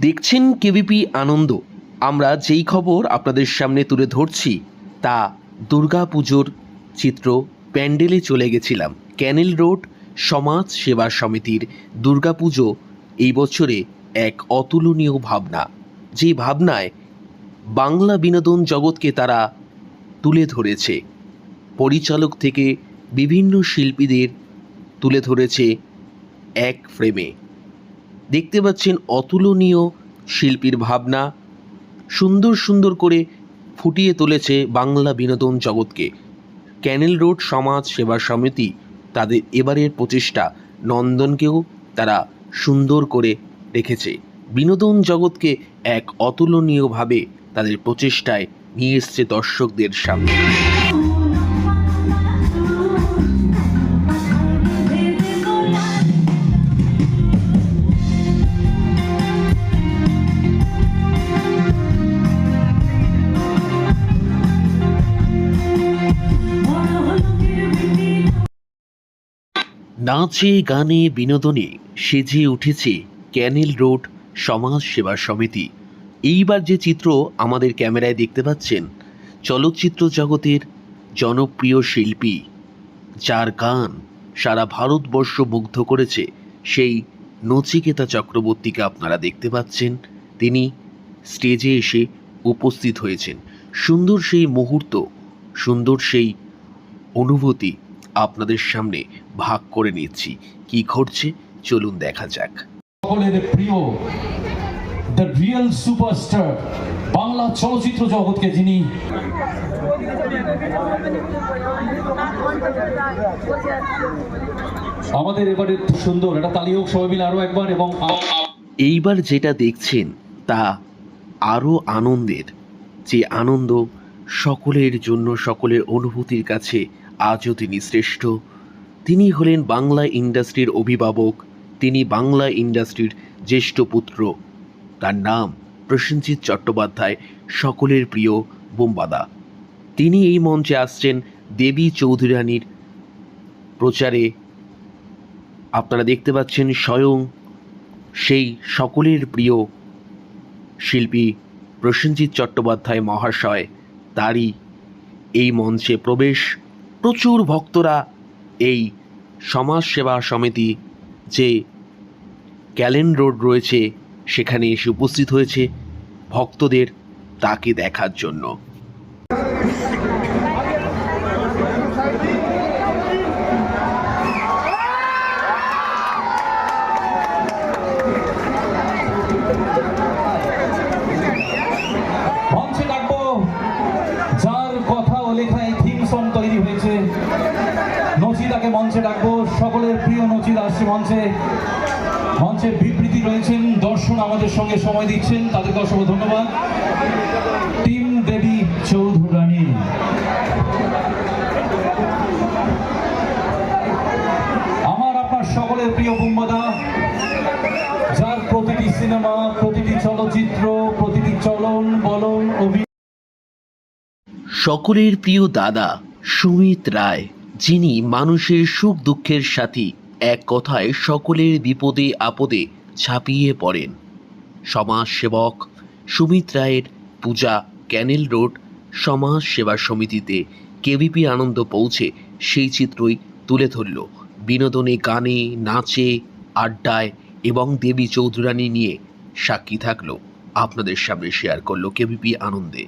দেখছেন কেবিপি আনন্দ। আমরা যেই খবর আপনাদের সামনে তুলে ধরছি, তা দুর্গাপুজোর চিত্র প্যান্ডেলে চলে গেছিলাম। ক্যানেল রোড সমাজ সেবা সমিতির দুর্গাপুজো এই বছরে এক অতুলনীয় ভাবনা। যে ভাবনায় বাংলা বিনোদন জগৎকে তারা তুলে ধরেছে। পরিচালক থেকে বিভিন্ন শিল্পীদের তুলে ধরেছে এক ফ্রেমে। দেখতে পাচ্ছেন অতুলনীয় শিল্পীর ভাবনা। সুন্দর সুন্দর করে ফুটিয়ে তুলেছে বাংলা বিনোদন জগৎকে। ক্যানেল রোড, সমাজ, সেবা সমিতি, তাদের এবারের প্রচেষ্টা নন্দনকেও তারা সুন্দর করে রেখেছে। বিনোদন জগৎকে এক অতুলনীয়ভাবে তাদের প্রচেষ্টায় নিয়ে এসছে দর্শকদের সামনে। নাচে গানে বিনোদনে সেজে উঠেছে ক্যানেল রোড সমাজ সেবা সমিতি। এইবার যে চিত্র আমাদের ক্যামেরায় দেখতে পাচ্ছেন, চলচ্চিত্র জগতের জনপ্রিয় শিল্পী, যার গান সারা ভারতবর্ষ মুগ্ধ করেছে, সেই নচিকেতা চক্রবর্তীকে আপনারা দেখতে পাচ্ছেন। তিনি স্টেজে এসে উপস্থিত হয়েছেন। সুন্দর সেই মুহূর্ত, সুন্দর সেই অনুভূতি আপনাদের সামনে ভাগ করে নিচ্ছি। কি ঘটছে? চলুন দেখা যাক। সকলের প্রিয় দ্য রিয়েল সুপারস্টার বাংলা চলচ্চিত্র জগৎকে যিনি আমাদের এবারে সুন্দর এটা তালি হোক সবাই মিলে আরও একবার এবং এইবার যেটা দেখছেন তা আরও আনন্দের। যে আনন্দ সকলের জন্য সকলের অনুভূতির কাছে আজও তিনি শ্রেষ্ঠ। তিনি হলেন বাংলা ইন্ডাস্ট্রির অভিভাবক। তিনি বাংলা ইন্ডাস্ট্রির জ্যেষ্ঠ পুত্র। তার নাম প্রসেনজিৎ চট্টোপাধ্যায়, সকলের প্রিয় বোমবাদা। তিনি এই মঞ্চে আসছেন দেবী চৌধুরানীর প্রচারে। আপনারা দেখতে পাচ্ছেন স্বয়ং সেই সকলের প্রিয় শিল্পী প্রসেনজিৎ চট্টোপাধ্যায় মহাশয়। তারই এই মঞ্চে প্রবেশ প্রচুর ভক্তরা এই সমাজ সেবা সমিতি যে ক্যালেন রোড রয়েছে, সেখানে এসে উপস্থিত হয়েছে ভক্তদের তাকে দেখার জন্য মঞ্চে ডাকবো যার কথা ও লেখায় থিম সং তৈরি হয়েছে নচিদাকে মঞ্চে ডাকবো। সকলের প্রিয় নচিদা আসছে মঞ্চে। মঞ্চে বিবৃতি রয়েছেন, দর্শন আমাদের সঙ্গে সময় দিচ্ছেন। তাদেরকে অসংখ্য ধন্যবাদ। টিম দেবী চৌধুরানী আমার, আপনার সকলের প্রিয় বুম্বাদা, যার প্রতিটি সিনেমা, প্রতিটি চলচ্চিত্র, প্রতিটি চলন, বলন, অভি সকলের প্রিয় দাদা সুমিত রায়, যিনি মানুষের সুখ দুঃখের সাথী, এক কথায় সকলের বিপদে আপদে ছাপিয়ে পড়েন। সমাজসেবক সুমিত রায়ের পূজা ক্যানেল রোড, সমাজ সেবা সমিতিতে কেবিপি আনন্দ পৌঁছে সেই চিত্রই তুলে ধরল। বিনোদনে গানে, নাচে, আড্ডায় এবং দেবী চৌধুরানী নিয়ে সাক্ষী থাকল। আপনাদের সামনে শেয়ার করল কেবিপি আনন্দে।